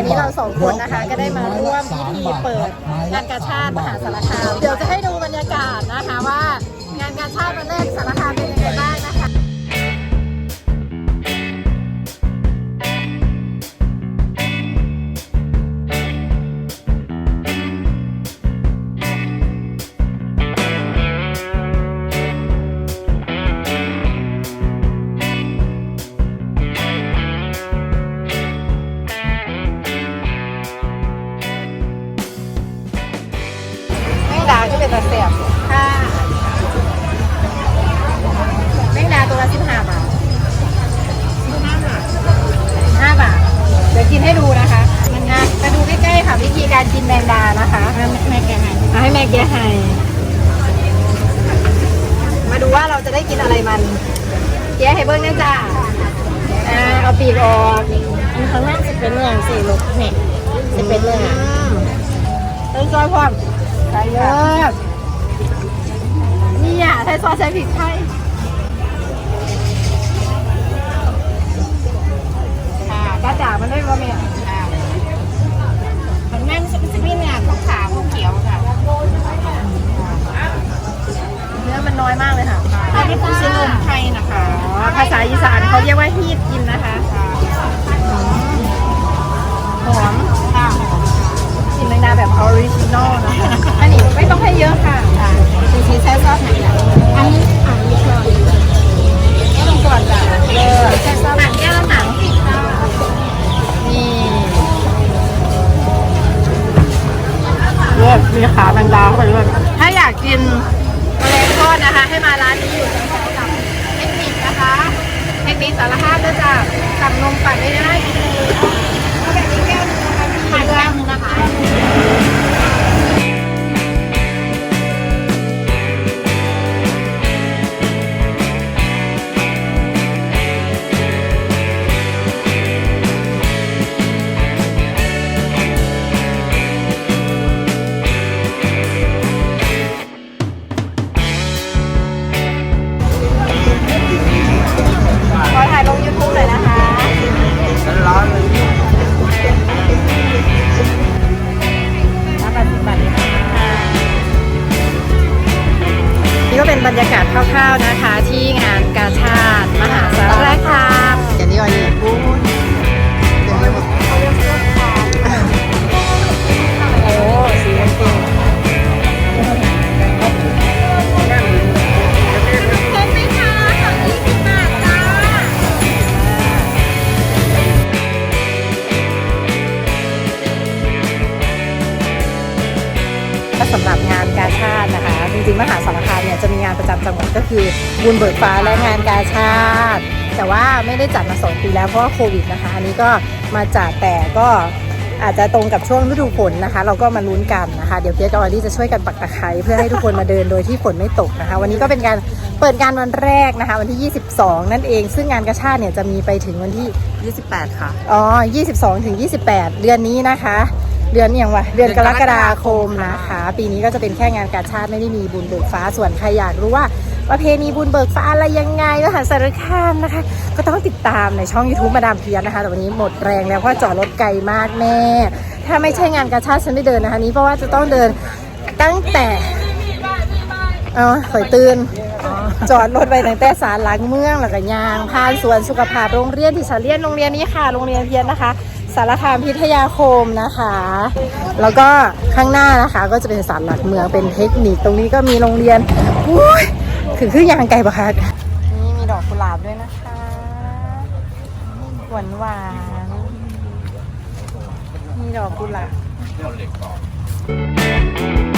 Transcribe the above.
วันนี้เราสองคนนะคะก็ได้มาร่วมพิธีเปิดงานกาชาติมหาสารคาม เดี๋ยวจะให้ดูบรรยากาศนะคะว่างานกาชาติวันแรกสารคามเป็นยังไง ไม่ดาก็เป็นตะเสียบค่ะแมงดาตัวละสิบห้าบาทห้าบาท เดี๋ยวกินให้ดูนะคะ มันงานมาดูใกล้ๆค่ะวิธีการกินแมงดานะคะแม่แกให้ให้แม่แกให้มาดูว่าเราจะได้กินอะไรมันแกะให้เบิ้งนะจ้าอ่าเอาปีกออกอันข้างล่างจะเป็นเรื่องสี่ลูกเนี่ยจะเป็นเรื่องเต้นซอยพร้อม ใส่เยอะนี่อะใส่ซอสใส่พริกไทยค่ะจ้าจ๋ามันด้วยบะหมี่ข้างล่างจะเป็นเนี่ยขาวขาวเขียวค่ะ เนื้อมันน้อยมากเลยค่ะอันนี้คือซีรุมไทยนะคะอ๋อภาษาอีสานเขาเรียกว่าฮีดกินนะคะหอมค่ะกินแมงดาแบบออริจินอลนะคะอันนี้ ไม่ต้องให้เยอะค่ะจริงๆใช้ซอสไหนอะอันนี้อ่านไม่ชอบก็ต้องก่อนจ้ะเออแซ่ซอสแก้วหนังผิดค่ะนี่เลิศมีขาแมงดาเข้าไปด้วยถ้าอยากกินแมลงทอดนะคะ ให้มาร้านนี้ ก็เป็นบรรยากาศคร่าวๆนะคะ ที่งานกาชาติมหาสารคามเดี๋ยวนี้วันนี้โอ้โอ้สีมพูเห็นไหมคะสองยี่สิบบาทจ้าก็สำหรับงานกาชาตินะคะ ริงๆ มหาสารคามเนี่ยจะมีงานประจำจังหวัดก็คือบุญเบิกฟ้าและงานกาชาติ แต่ว่าไม่ได้จัดมาสองปีแล้วเพราะว่าโควิดนะคะ อันนี้ก็มาจัดแต่ก็อาจจะตรงกับช่วงฤดูฝนนะคะ เราก็มาลุ้นกันนะคะ เดี๋ยวเพียรกับออดี้จะช่วยกันปักตะไคร้เพื่อให้ทุกคนมาเดินโดยที่ฝนไม่ตกนะคะ วันนี้ก็เป็นการเปิดงานวันแรกนะคะ วันที่ 22 นั่นเอง ซึ่งงานกาชาติเนี่ยจะมีไปถึงวันที่ 28 ค่ะ อ๋อ 22 ถึง 28 เดือนนี้นะคะ เดือนอย่างวะเดือนกรกฎาคมนะคะ ปีนี้ก็จะเป็นแค่งานการชาติไม่ได้มีบุญเบิกฟ้าส่วนใครอยากรู้ว่าประเพณีบุญเบิกฟ้าอะไรยังไงมหาสารคามนะคะ ก็ต้องติดตามในช่อง YouTube มาดามเพียรนะคะ แต่วันนี้หมดแรงแล้วเพราะจอดรถไกลมากแม่ ถ้าไม่ใช่งานการชาติฉันไม่เดินนะคะนี้เพราะว่าจะต้องเดินตั้งแต่เอาข่อยตื่นจอดรถไปตั้งแต่ศาลหลังเมืองแล้วก็ยางผ่านสวนสุขภาพโรงเรียนที่ฉันเรียนโรงเรียนนี้ค่ะ โรงเรียนเพียรนะคะ สารคามพิทยาคมนะคะ แล้วก็ข้างหน้านะคะก็จะเป็นสารหลักเมืองเป็นเทคนิค ตรงนี้ก็มีโรงเรียนอุ้ยคือคือยางไก่ปะคะนี่มีดอกกุหลาบด้วยนะคะหวานหวานมีดอกกุหลาบ